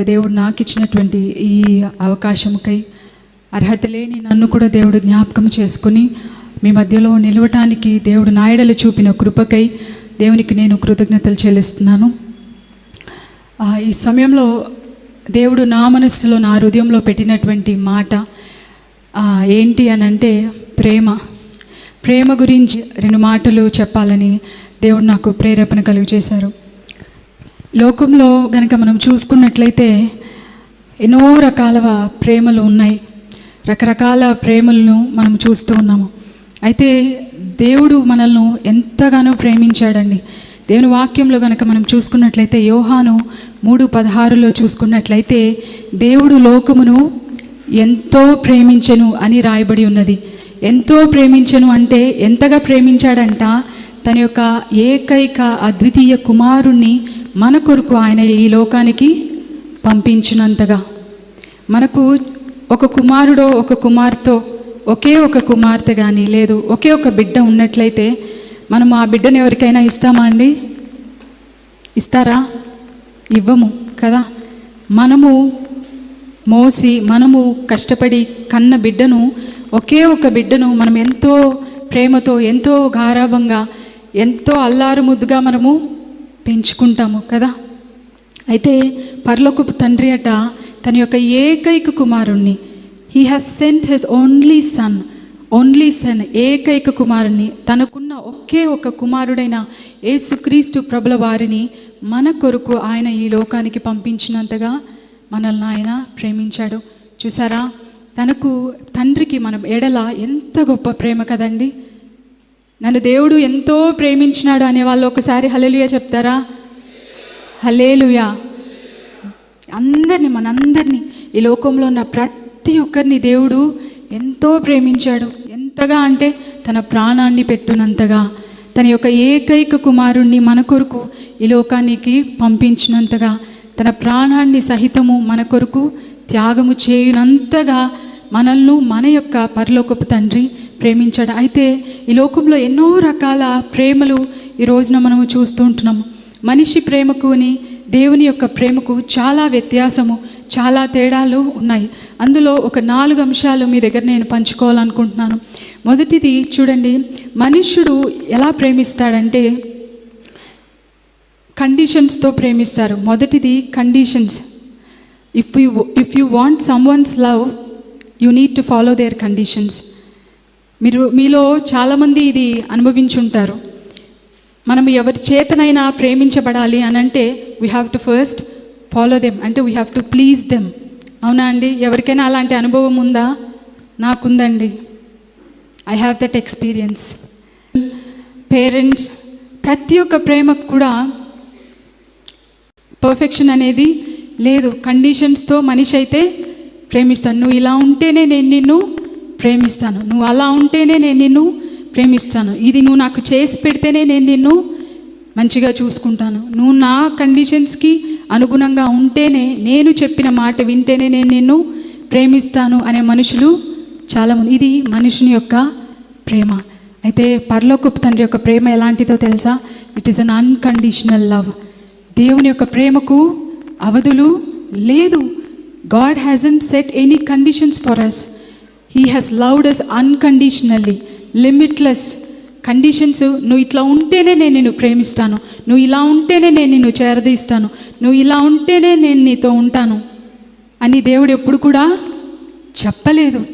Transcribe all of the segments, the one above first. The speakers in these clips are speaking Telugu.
సో దేవుడు నాకు ఇచ్చినటువంటి ఈ అవకాశంకై అర్హత లేని నన్ను కూడా దేవుడు జ్ఞాపకం చేసుకుని మీ మధ్యలో నిలవటానికి దేవుడు నాయడలు చూపిన కృపకై దేవునికి నేను కృతజ్ఞతలు చెల్లిస్తున్నాను. ఈ సమయంలో దేవుడు నా మనస్సులో నా హృదయంలో పెట్టినటువంటి మాట ఏంటి అని అంటే ప్రేమ. ప్రేమ గురించి రెండు మాటలు చెప్పాలని దేవుడు నాకు ప్రేరేపణ కలుగు చేశారు లోకంలో గనక మనం చూసుకున్నట్లయితే ఎన్నో రకాల ప్రేమలు ఉన్నాయి. రకరకాల ప్రేమలను మనం చూస్తూ ఉన్నాము. అయితే దేవుడు మనల్ని ఎంతగానో ప్రేమించాడండి. దేవుని వాక్యంలో గనక మనం చూసుకున్నట్లయితే యోహాను మూడు పదహారులో చూసుకున్నట్లయితే దేవుడు లోకమును ఎంతో ప్రేమించెను అని రాయబడి ఉన్నది. ఎంతో ప్రేమించెను అంటే ఎంతగా ప్రేమించాడంట? తన యొక్క ఏకైక అద్వితీయ కుమారుణ్ణి మన కొరకు ఆయన ఈ లోకానికి పంపించినంతగా మనకు ఒక కుమారుడో ఒక కుమార్తె ఒకే ఒక కుమార్తె కానీ లేదు ఒకే ఒక బిడ్డ ఉన్నట్లయితే మనం ఆ బిడ్డను ఎవరికైనా ఇస్తామా అండి? ఇస్తారా? ఇవ్వము కదా. మనము మోసి మనము కష్టపడి కన్న బిడ్డను ఒకే ఒక బిడ్డను మనం ఎంతో ప్రేమతో ఎంతో గారాభంగా ఎంతో అల్లారు ముద్దుగా మనము పెంచుకుంటాము కదా? అయితే పర్లోకపు తండ్రి అట తన యొక్క ఏకైక కుమారుణ్ణి. He has sent his only son only son ఏకైక కుమారుణ్ణి. తనకున్న ఒకే ఒక కుమారుడైన యేసుక్రీస్తు ప్రభుల వారిని మన కొరకు ఆయన ఈ లోకానికి పంపించినంతగా మనల్ని ఆయన ప్రేమించాడు. చూసారా? తనకు తండ్రికి మనం ఎడల ఎంత గొప్ప ప్రేమ కదండి? నన్ను దేవుడు ఎంతో ప్రేమించినాడు అనే వాళ్ళు ఒకసారి హల్లెలూయా చెప్తారా? హలేలుయా అందరినీ మనందరినీ ఈ లోకంలో ఉన్న ప్రతి ఒక్కరిని దేవుడు ఎంతో ప్రేమించాడు. ఎంతగా అంటే తన ప్రాణాన్ని పెట్టునంతగా తన యొక్క ఏకైక కుమారుణ్ణి మన కొరకు ఈ లోకానికి పంపించినంతగా తన ప్రాణాన్ని సహితము మన కొరకు త్యాగము చేయునంతగా మనల్ని మన యొక్క పరలోకపు తండ్రి ప్రేమించాడు. అయితే ఈ లోకంలో ఎన్నో రకాల ప్రేమలు ఈ రోజున మనము చూస్తూ ఉంటున్నాము మనిషి ప్రేమకుని దేవుని యొక్క ప్రేమకు చాలా వ్యత్యాసము చాలా తేడాలు ఉన్నాయి. అందులో ఒక నాలుగు అంశాలు మీ దగ్గర నేను పంచుకోవాలనుకుంటున్నాను. మొదటిది చూడండి మనుష్యుడు ఎలా ప్రేమిస్తాడంటే కండిషన్స్తో ప్రేమిస్తారు. మొదటిది conditions if you if you want someone's love you need to follow their conditions మీరు మీలో చాలామంది ఇది అనుభవించుంటారు. మనం ఎవరి చేతనైనా ప్రేమించబడాలి అని అంటే we have to first follow them అంటే we have to please them అవునా అండి? ఎవరికైనా అలాంటి అనుభవం ఉందా? నాకుందండి. I have that experience parents ప్రతి ఒక్క ప్రేమకు కూడా పర్ఫెక్షన్ అనేది లేదు. కండిషన్స్తో మనిషి అయితే ప్రేమిస్తాను నువ్వు ఇలా ఉంటేనే నేను నిన్ను ప్రేమిస్తాను. నువ్వు అలా ఉంటేనే నేను నిన్ను ప్రేమిస్తాను. ఇది నువ్వు నాకు చేసి పెడితేనే నేను నిన్ను మంచిగా చూసుకుంటాను. నువ్వు నా కండిషన్స్కి అనుగుణంగా ఉంటేనే నేను చెప్పిన మాట వింటేనే నేను నిన్ను ప్రేమిస్తాను అనే మనుషులు చాలామంది. ఇది మనుషుని యొక్క ప్రేమ. అయితే పరలోకపు తండ్రి యొక్క ప్రేమ ఎలాంటిదో తెలుసా? It is un unconditional love దేవుని యొక్క ప్రేమకు అవధులు లేదు. God hasn't set any conditions for us he has loved us unconditionally limitless conditions నువ్వు ఇట్లా ఉంటేనే నేను నిన్ను ప్రేమిస్తాను. నువ్వు ఇలా ఉంటేనే నేను నిన్ను చేరదీస్తాను. నువ్వు ఇలా ఉంటేనే నేను నీతో ఉంటాను అని దేవుడు ఎప్పుడు కూడా చెప్పలేదు.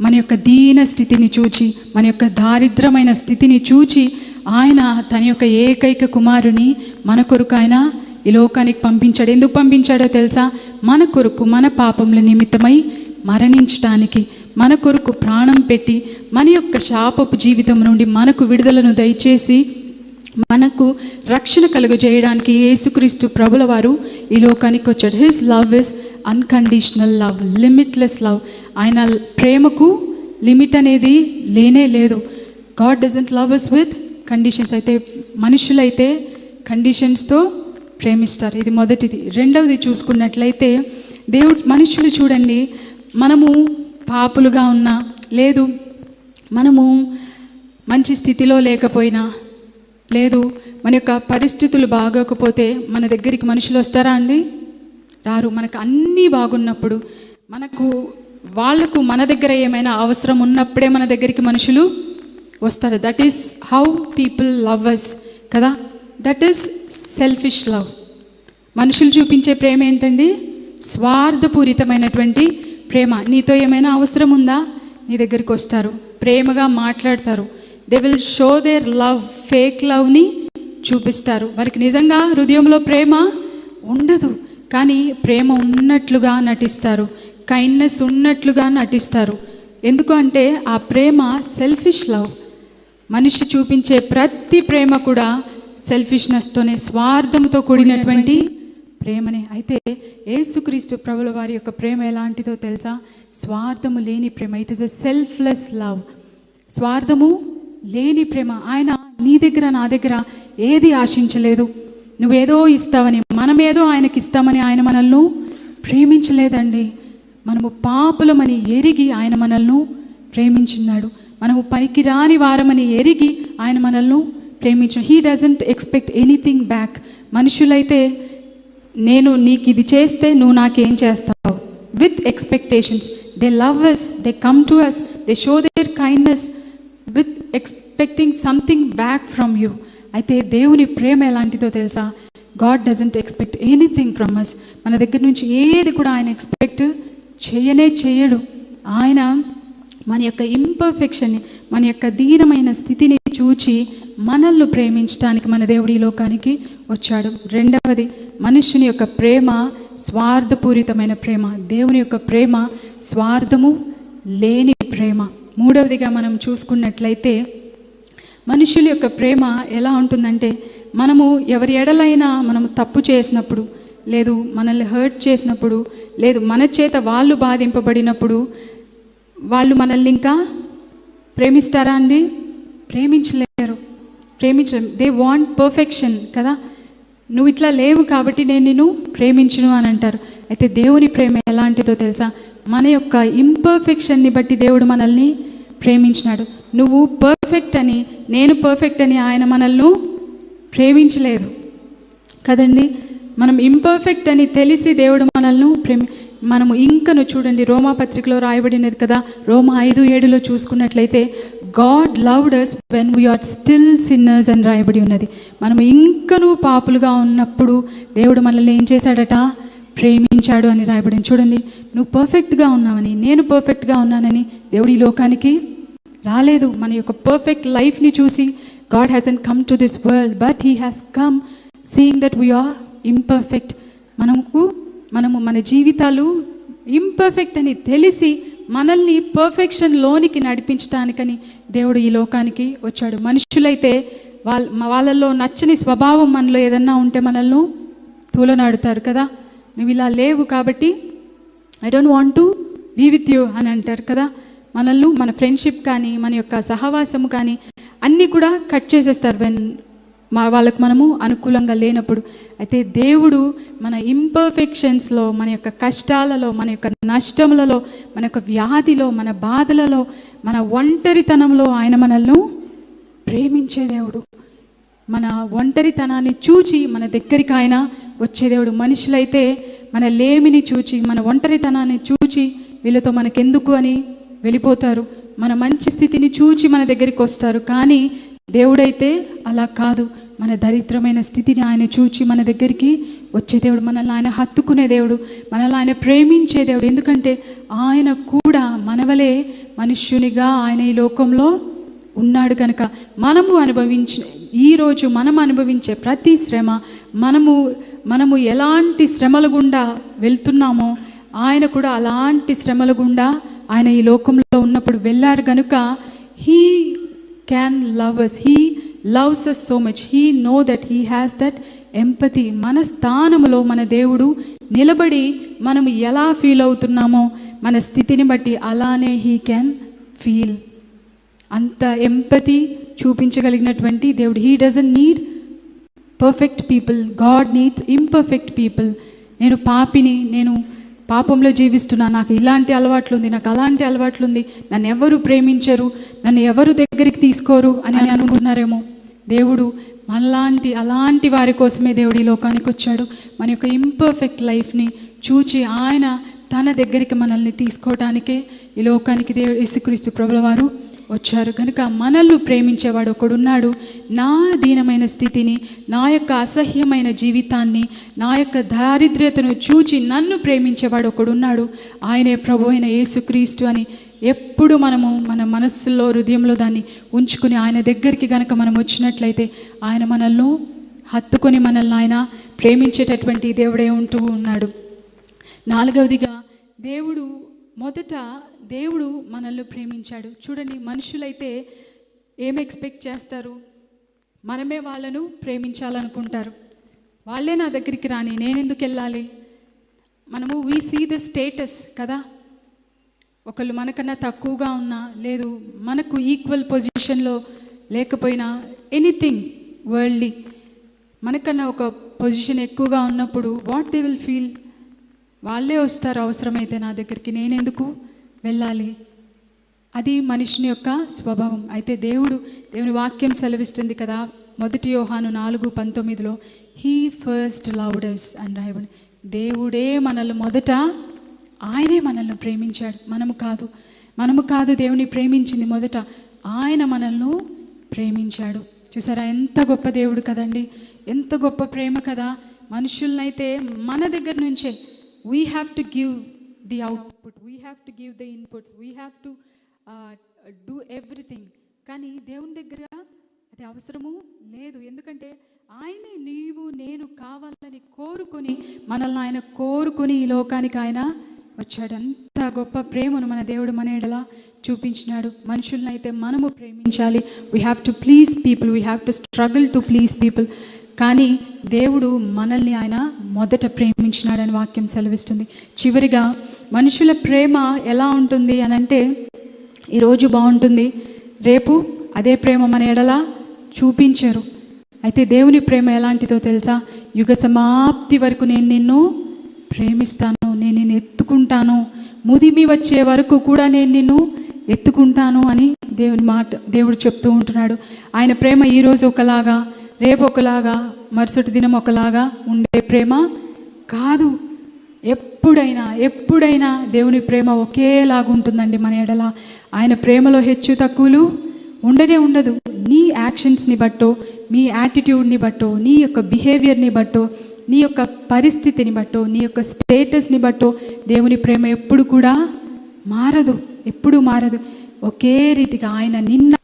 మన యొక్క దీన స్థితిని చూచి మన యొక్క దారిద్రమైన స్థితిని చూచి ఆయన తన యొక్క ఏకైక కుమారుని మన కొరకు ఆయన ఈ లోకానికి పంపించాడు. ఎందుకు పంపించాడో తెలుసా? మన కొరకు మన పాపముల నిమిత్తమై మరణించటానికి. మన కొరకు ప్రాణం పెట్టి మన యొక్క శాపపు జీవితం నుండి మనకు విడుదలను దయచేసి మనకు రక్షణ కలుగజేయడానికి యేసుక్రీస్తు ప్రభుల వారు ఈ లోకానికి వచ్చాడు his love is unconditional love limitless love ఆయన ప్రేమకు లిమిట్ అనేది లేనే లేదు. God doesn't love us with conditions అయితే మనుషులైతే కండిషన్స్తో ప్రేమిస్తారు. ఇది మొదటిది. రెండవది చూసుకున్నట్లయితే దేవుడు మనుషులు చూడండి. మనము పాపులుగా ఉన్నా లేదు మనము మంచి స్థితిలో లేకపోయినా లేదు మన యొక్క పరిస్థితులు బాగోకపోతే మన దగ్గరికి మనుషులు వస్తారా అండి? రారు మనకు అన్నీ బాగున్నప్పుడు మనకు వాళ్ళకు మన దగ్గర ఏమైనా అవసరం ఉన్నప్పుడే మన దగ్గరికి మనుషులు వస్తారు. That is how people love us కదా? దట్ ఈస్ సెల్ఫిష్ లవ్ మనుషులు చూపించే ప్రేమ ఏంటండి? స్వార్థపూరితమైనటువంటి ప్రేమ నీతో ఏమైనా అవసరం ఉందా? నీ దగ్గరికి వస్తారు. ప్రేమగా మాట్లాడతారు. They will show their love fake లవ్ని చూపిస్తారు. వారికి నిజంగా హృదయంలో ప్రేమ ఉండదు. కానీ ప్రేమ ఉన్నట్లుగా నటిస్తారు. కైండ్నెస్ ఉన్నట్లుగా నటిస్తారు. ఎందుకు అంటే ఆ ప్రేమ సెల్ఫిష్ లవ్ మనిషి చూపించే ప్రతి ప్రేమ కూడా సెల్ఫిష్నెస్తోనే స్వార్థంతో కూడినటువంటి ప్రేమనే. అయితే యేసుక్రీస్తు ప్రభుల వారి యొక్క ప్రేమ ఎలాంటిదో తెలుసా? స్వార్థము లేని ప్రేమ. It is a selfless love స్వార్థము లేని ప్రేమ. ఆయన నీ దగ్గర నా దగ్గర ఏది ఆశించలేదు. నువ్వేదో ఇస్తావని మనమేదో ఆయనకి ఇస్తామని ఆయన మనల్ని ప్రేమించలేదండి. మనము పాపులమని ఎరిగి ఆయన మనల్ని ప్రేమించున్నాడు. మనము పనికి రాని వారమని ఎరిగి ఆయన మనల్ని ప్రేమించు. He doesn't expect anything back మనుషులైతే నేను నీకు ఇది చేస్తే నువ్వు నాకేం చేస్తావు? With expectations they love us they come to us they show their kindness with expecting something back from you అయితే దేవుని ప్రేమ ఎలాంటిదో తెలుసా? God doesn't expect anything from us మన దగ్గర నుంచి ఏది కూడా ఆయన ఎక్స్పెక్ట్ చేయనే చేయడు. ఆయన మన యొక్క ఇంపర్ఫెక్షన్ని మన యొక్క దీనమైన స్థితిని చూచి మనల్ని ప్రేమించడానికి మన దేవుడి ఈ లోకానికి వచ్చాడు. రెండవది మనుషుని యొక్క ప్రేమ స్వార్థపూరితమైన ప్రేమ దేవుని యొక్క ప్రేమ స్వార్థము లేని ప్రేమ. మూడవదిగా మనం చూసుకున్నట్లయితే మనుషుల యొక్క ప్రేమ ఎలా ఉంటుందంటే మనము ఎవరి ఎడలైనా మనము తప్పు చేసినప్పుడు లేదు మనల్ని హర్ట్ చేసినప్పుడు లేదు మన చేత వాళ్ళు బాధింపబడినప్పుడు వాళ్ళు మనల్ని ఇంకా ప్రేమిస్తారా అండి? ప్రేమించలేరు. ప్రేమించ దే వాంట్ పర్ఫెక్షన్ కదా? నువ్వు ఇట్లా లేవు కాబట్టి నేను నిన్ను ప్రేమించును అని అంటారు. అయితే దేవుని ప్రేమ ఎలాంటిదో తెలుసా? మన యొక్క ఇంపర్ఫెక్షన్ని బట్టి దేవుడు మనల్ని ప్రేమించినాడు. నువ్వు పర్ఫెక్ట్ అని నేను పర్ఫెక్ట్ అని ఆయన మనల్ని ప్రేమించలేదు. కదండి? మనం ఇంపర్ఫెక్ట్ అని తెలిసి దేవుడు మనల్ని ప్రేమి మనము ఇంకను చూడండి రోమా పత్రికలో రాయబడినది కదా రోమా ఐదు ఏడులో చూసుకున్నట్లయితే God loved us when we are still sinners అని రాయబడి ఉన్నది. మనం ఇంకను పాపులుగా ఉన్నప్పుడు దేవుడు మనల్ని ఏం చేశాడట? ప్రేమించాడు అని రాయబడింది. చూడండి నువ్వు పర్ఫెక్ట్గా ఉన్నావని నేను పర్ఫెక్ట్గా ఉన్నానని దేవుడు ఈ లోకానికి రాలేదు. మన యొక్క పర్ఫెక్ట్ లైఫ్ని చూసి God has come to this world but he has come seeing that we are imperfect మనకు మనము మన జీవితాలు ఇంపర్ఫెక్ట్ అని తెలిసి మనల్ని పర్ఫెక్షన్ లోనికి నడిపించడానికని దేవుడు ఈ లోకానికి వచ్చాడు. మనుషులైతే వాళ్ళ వాళ్ళల్లో నచ్చని స్వభావం మనలో ఏదన్నా ఉంటే మనల్ని తూలనాడుతారు కదా. నువ్వు ఇలా లేవు కాబట్టి I don't want to be with you అని అంటారు కదా. మనల్ని మన ఫ్రెండ్షిప్ కానీ మన యొక్క సహవాసము కానీ అన్నీ కూడా కట్ చేసేస్తారు. వెన్ మా వాళ్ళకు మనము అనుకూలంగా లేనప్పుడు అయితే దేవుడు మన ఇంపర్ఫెక్షన్స్లో మన యొక్క కష్టాలలో మన యొక్క నష్టములలో మన యొక్క వ్యాధిలో మన బాధలలో మన ఒంటరితనంలో ఆయన మనల్ని ప్రేమించే దేవుడు. మన ఒంటరితనాన్ని చూచి మన దగ్గరికి ఆయన వచ్చే దేవుడు. మనుషులైతే మన లేమిని చూచి మన ఒంటరితనాన్ని చూచి వీళ్ళతో మనకెందుకు అని వెళ్ళిపోతారు. మన మంచి స్థితిని చూచి మన దగ్గరికి వస్తారు. కానీ దేవుడైతే అలా కాదు. మన దరిద్రమైన స్థితిని ఆయన చూచి మన దగ్గరికి వచ్చే దేవుడు మనల్ని ఆయన హత్తుకునే దేవుడు మనల్ని ఆయన ప్రేమించే దేవుడు. ఎందుకంటే ఆయన కూడా మనవలే మనుష్యునిగా ఆయన ఈ లోకంలో ఉన్నాడు కనుక మనము అనుభవించి ఈరోజు మనం అనుభవించే ప్రతి శ్రమ మనము మనము ఎలాంటి శ్రమల గుండా వెళ్తున్నామో ఆయన కూడా అలాంటి శ్రమల గుండా ఆయన ఈ లోకంలో ఉన్నప్పుడు వెళ్ళారు కనుక he can love us he loves us so much he know that he has that empathy మన స్థానంలో మన దేవుడు నిలబడి మనము ఎలా ఫీల్ అవుతున్నామో మన స్థితిని బట్టి అలానే హీ క్యాన్ ఫీల్ అంత ఎంపతి చూపించగలిగినటువంటి దేవుడు. He doesn't need perfect people God needs imperfect people నేను పాపిని నేను పాపంలో జీవిస్తున్నా నాకు ఇలాంటి అలవాట్లు ఉంది నాకు అలాంటి అలవాట్లు ఉంది నన్ను ఎవరు ప్రేమించరు నన్ను ఎవరు దగ్గరికి తీసుకోరు అని అనుకుంటున్నారేమో. దేవుడు మనలాంటి అలాంటి వారి కోసమే దేవుడు ఈ లోకానికి వచ్చాడు. మన యొక్క ఇంపర్ఫెక్ట్ లైఫ్ని చూచి ఆయన తన దగ్గరికి మనల్ని తీసుకోవటానికే ఈ లోకానికి దేవుడు యేసుక్రీస్తు ప్రభుల వారు వచ్చారు. కనుక మనల్ని ప్రేమించేవాడు ఒకడున్నాడు. నా దీనమైన స్థితిని నా యొక్క అసహ్యమైన జీవితాన్ని నా యొక్క దారిద్ర్యతను చూచి నన్ను ప్రేమించేవాడు ఒకడున్నాడు. ఆయనే ప్రభు అయిన యేసుక్రీస్తు అని ఎప్పుడు మనము మన మనస్సులో హృదయంలో దాన్ని ఉంచుకుని ఆయన దగ్గరికి గనక మనం వచ్చినట్లయితే ఆయన మనల్ని హత్తుకొని మనల్ని ఆయన ప్రేమించేటటువంటి దేవుడే ఉంటూ ఉన్నాడు. నాలుగవదిగా దేవుడు మొదట దేవుడు మనల్ని ప్రేమించాడు. చూడండి మనుషులైతే ఏం ఎక్స్పెక్ట్ చేస్తారు? మనమే వాళ్ళను ప్రేమించాలనుకుంటారు. వాళ్ళే నా దగ్గరికి రాని నేను ఎందుకు వెళ్ళాలి? మనము వీ సీ ద స్టేటస్ కదా? ఒకళ్ళు మనకన్నా తక్కువగా ఉన్నా లేదు మనకు ఈక్వల్ పొజిషన్లో లేకపోయినా ఎనీథింగ్ వరల్డ్లీ మనకన్నా ఒక పొజిషన్ ఎక్కువగా ఉన్నప్పుడు వాట్ దే విల్ ఫీల్ వాళ్ళే వస్తారు అవసరమైతే నా దగ్గరికి నేనెందుకు? వెళ్ళాలి. అది మనిషిని యొక్క స్వభావం. అయితే దేవుడు దేవుని వాక్యం సెలవిస్తుంది కదా మొదటి యోహాను నాలుగు పంతొమ్మిదిలో హీ ఫస్ట్ లౌడర్స్ అని రాయబడి దేవుడే మనల్ని మొదట ఆయనే మనల్ని ప్రేమించాడు. మనము కాదు. మనము కాదు దేవుని ప్రేమించింది మొదట ఆయన మనల్ని ప్రేమించాడు. చూసారా? ఎంత గొప్ప దేవుడు కదండి. ఎంత గొప్ప ప్రేమ కదా. మనుషులనైతే మన దగ్గర నుంచే we have to give the output we have to give the inputs we have to do everything కానీ దేవుని దగ్గర అది అవసరము లేదు. ఎందుకంటే ఆయనే నీవు నేను కావాలని కోరుకొని మనల్ని ఆయన కోరుకొని ఈ లోకానికి ఆయన వచ్చాడు. అంత గొప్ప ప్రేమను మన దేవుడు మన ఎడలా చూపించినాడు. మనుషుల్ని అయితే మనము ప్రేమించాలి. We have to please people we have to struggle to please people కానీ దేవుడు మనల్ని ఆయన మొదట ప్రేమించినాడని వాక్యం సెలవిస్తుంది. చివరిగా మనుషుల ప్రేమ ఎలా ఉంటుంది అని అంటే ఈరోజు బాగుంటుంది రేపు అదే ప్రేమ మన ఎడల చూపించరు. అయితే దేవుని ప్రేమ ఎలాంటిదో తెలుసా? యుగ సమాప్తి వరకు నేను నిన్ను ప్రేమిస్తాను నేను నిన్ను ఎత్తుకుంటాను. ముదిమి వచ్చే వరకు కూడా నేను నిన్ను ఎత్తుకుంటాను అని దేవుని మాట దేవుడు చెప్తూ ఉంటున్నాడు. ఆయన ప్రేమ ఈరోజు ఒకలాగా రేపు ఒకలాగా మరుసటి దినం ఒకలాగా ఉండే ప్రేమ కాదు. ఎప్పుడైనా ఎప్పుడైనా దేవుని ప్రేమ ఒకేలాగా ఉంటుందండి మన ఎడల. ఆయన ప్రేమలో హెచ్చు తక్కువలు ఉండనే ఉండదు. నీ యాక్షన్స్ని బట్టో మీ యాటిట్యూడ్ని బట్టో నీ యొక్క బిహేవియర్ని బట్టో నీ యొక్క పరిస్థితిని బట్టో నీ యొక్క స్టేటస్ని బట్టో దేవుని ప్రేమ ఎప్పుడు కూడా మారదు ఎప్పుడు మారదు. ఒకే రీతిగా ఆయన నిన్న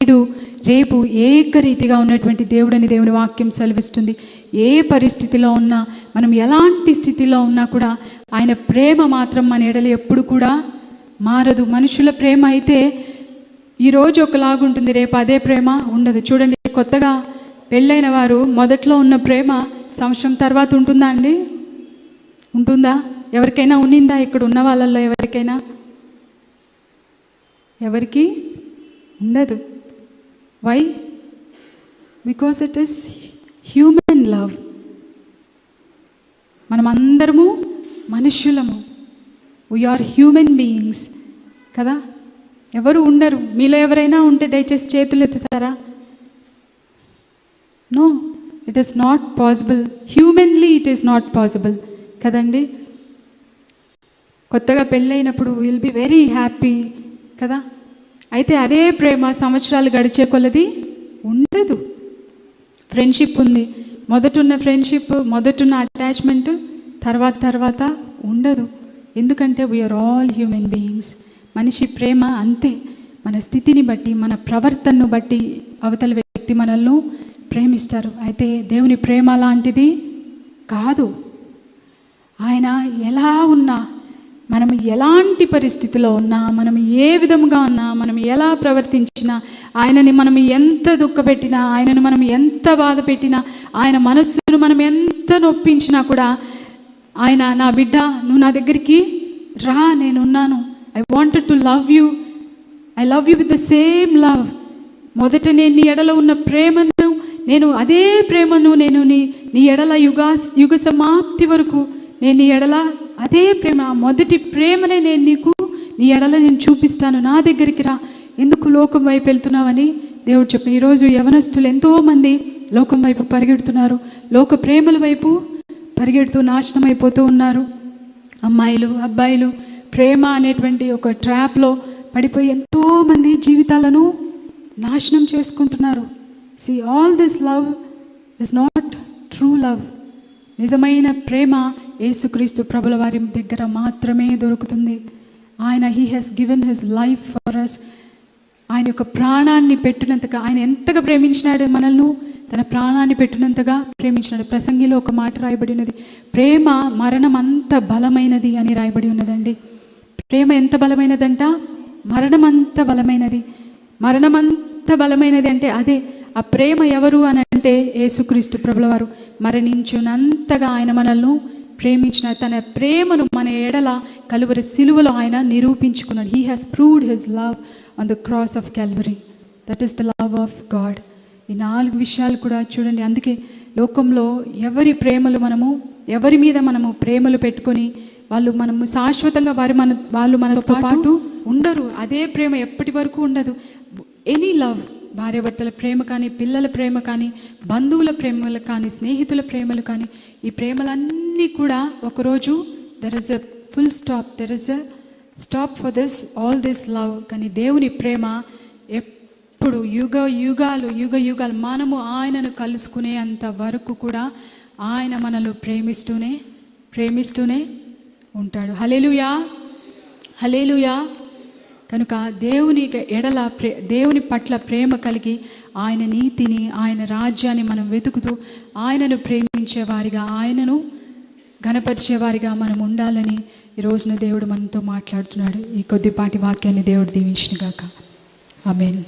నేడు రేపు ఏకరీతిగా ఉన్నటువంటి దేవుడని దేవుని వాక్యం సెలవిస్తుంది. ఏ పరిస్థితిలో ఉన్నా మనం ఎలాంటి స్థితిలో ఉన్నా కూడా ఆయన ప్రేమ మాత్రం మన ఎడలు ఎప్పుడు కూడా మారదు. మనుషుల ప్రేమ అయితే ఈరోజు ఒకలాగుంటుంది రేపు అదే ప్రేమ ఉండదు. చూడండి కొత్తగా పెళ్ళైన వారు మొదట్లో ఉన్న ప్రేమ సంవత్సరం తర్వాత ఉంటుందా అండి? ఉంటుందా? ఎవరికైనా ఉన్నిందా ఇక్కడ ఉన్న వాళ్ళల్లో ఎవరికైనా? ఎవరికి ఉండదు. Why because it is human love మనం అందరము మనుష్యులము. వీఆర్ హ్యూమన్ బీయింగ్స్ కదా? ఎవరు ఉండరు. మీలో ఎవరైనా ఉంటే దయచేసి చేతులు ఎత్తుతారా? No it is not possible humanly it is not possible కదండి? కొత్తగా పెళ్ళైనప్పుడు విల్ బి వెరీ హ్యాపీ కదా? అయితే అదే ప్రేమ సంవత్సరాలు గడిచే కొలది ఉండదు. ఫ్రెండ్షిప్ ఉంది. మొదటున్న ఫ్రెండ్షిప్ మొదటున్న అటాచ్మెంట్ తర్వాత తర్వాత ఉండదు. ఎందుకంటే వీఆర్ ఆల్ హ్యూమన్ బీయింగ్స్ మనిషి ప్రేమ అంతే. మన స్థితిని బట్టి మన ప్రవర్తనను బట్టి అవతల వ్యక్తి మనల్ని ప్రేమిస్తారు. అయితే దేవుని ప్రేమ లాంటిది కాదు. ఆయన ఎలా ఉన్నా మనం ఎలాంటి పరిస్థితిలో ఉన్నా మనం ఏ విధముగా ఉన్నా మనం ఎలా ప్రవర్తించినా ఆయనని మనం ఎంత దుఃఖపెట్టినా ఆయనను మనం ఎంత బాధ పెట్టినా ఆయన మనస్సును మనం ఎంత నొప్పించినా కూడా ఆయన నా బిడ్డ నువ్వు నా దగ్గరికి రా నేనున్నాను. I wanted to love you I love you with the same love మొదట నేను నీ ఎడల ఉన్న ప్రేమను నేను అదే ప్రేమను నేను నీ నీ ఎడల యుగా యుగ సమాప్తి వరకు నేను నీ ఎడల అదే ప్రేమ మొదటి ప్రేమనే నేను నీకు నీ ఎడల నేను చూపిస్తాను. నా దగ్గరికి రా. ఎందుకు లోకం వైపు వెళ్తున్నావని దేవుడు చెప్పిన ఈరోజు యవనస్తులు ఎంతోమంది లోకం వైపు పరిగెడుతున్నారు. లోక ప్రేమల వైపు పరిగెడుతూ నాశనం అయిపోతూ ఉన్నారు. అమ్మాయిలు అబ్బాయిలు ప్రేమ అనేటువంటి ఒక ట్రాప్లో పడిపోయి ఎంతోమంది జీవితాలను నాశనం చేసుకుంటున్నారు. See all this love is not true love నిజమైన ప్రేమ యేసుక్రీస్తు ప్రభుల వారి దగ్గర మాత్రమే దొరుకుతుంది. ఆయన he has given his life for us ఆయన యొక్క ప్రాణాన్ని పెట్టినంతగా ఆయన ఎంతగా ప్రేమించినాడు మనల్ని? తన ప్రాణాన్ని పెట్టినంతగా ప్రేమించినాడు. ప్రసంగిలో ఒక మాట రాయబడి ఉన్నది. ప్రేమ మరణం అంత బలమైనది అని రాయబడి ఉన్నదండి. ప్రేమ ఎంత బలమైనదంట? మరణం అంత బలమైనది. మరణం అంత బలమైనది అంటే అదే ఆ ప్రేమ ఎవరు అని అంటే యేసుక్రీస్తు ప్రభులవారు. మరణించునంతగా ఆయన మనల్ని ప్రేమించిన తన ప్రేమను మన ఎడల కలువరి సిలువలో ఆయన నిరూపించుకున్నాడు. He has proved his love on the cross of Calvary that is the love of God ఈ నాలుగు విషయాలు కూడా చూడండి. అందుకే లోకంలో ఎవరి ప్రేమలు మనము ఎవరి మీద మనము ప్రేమలు పెట్టుకొని వాళ్ళు మనము శాశ్వతంగా వారి మన వాళ్ళు మనతో పాటు ఉండరు. అదే ప్రేమ ఎప్పటి వరకు ఉండదు. ఎనీ లవ్ భార్యాభర్తల ప్రేమ కానీ పిల్లల ప్రేమ కానీ బంధువుల ప్రేమలు కానీ స్నేహితుల ప్రేమలు కానీ ఈ ప్రేమలన్నీ కూడా ఒకరోజు there is a full stop there is a stop for this all this love కానీ దేవుని ప్రేమ ఎప్పుడు యుగ యుగాలు యుగ యుగాలు మనము ఆయనను కలుసుకునేంత వరకు కూడా ఆయన మనల్ని ప్రేమిస్తూనే ప్రేమిస్తూనే ఉంటాడు. హలేలుయా హలేలుయా కనుక దేవుని ఎడల ప్రే దేవుని పట్ల ప్రేమ కలిగి ఆయన నీతిని ఆయన రాజ్యాన్ని మనం వెతుకుతూ ఆయనను ప్రేమించే వారిగా ఆయనను ఘనపరిచేవారిగా మనం ఉండాలని ఈ రోజున దేవుడు మనతో మాట్లాడుతున్నాడు. ఈ కొద్దిపాటి వాక్యాన్ని దేవుడు దీవించిన గాక. ఆమెన్.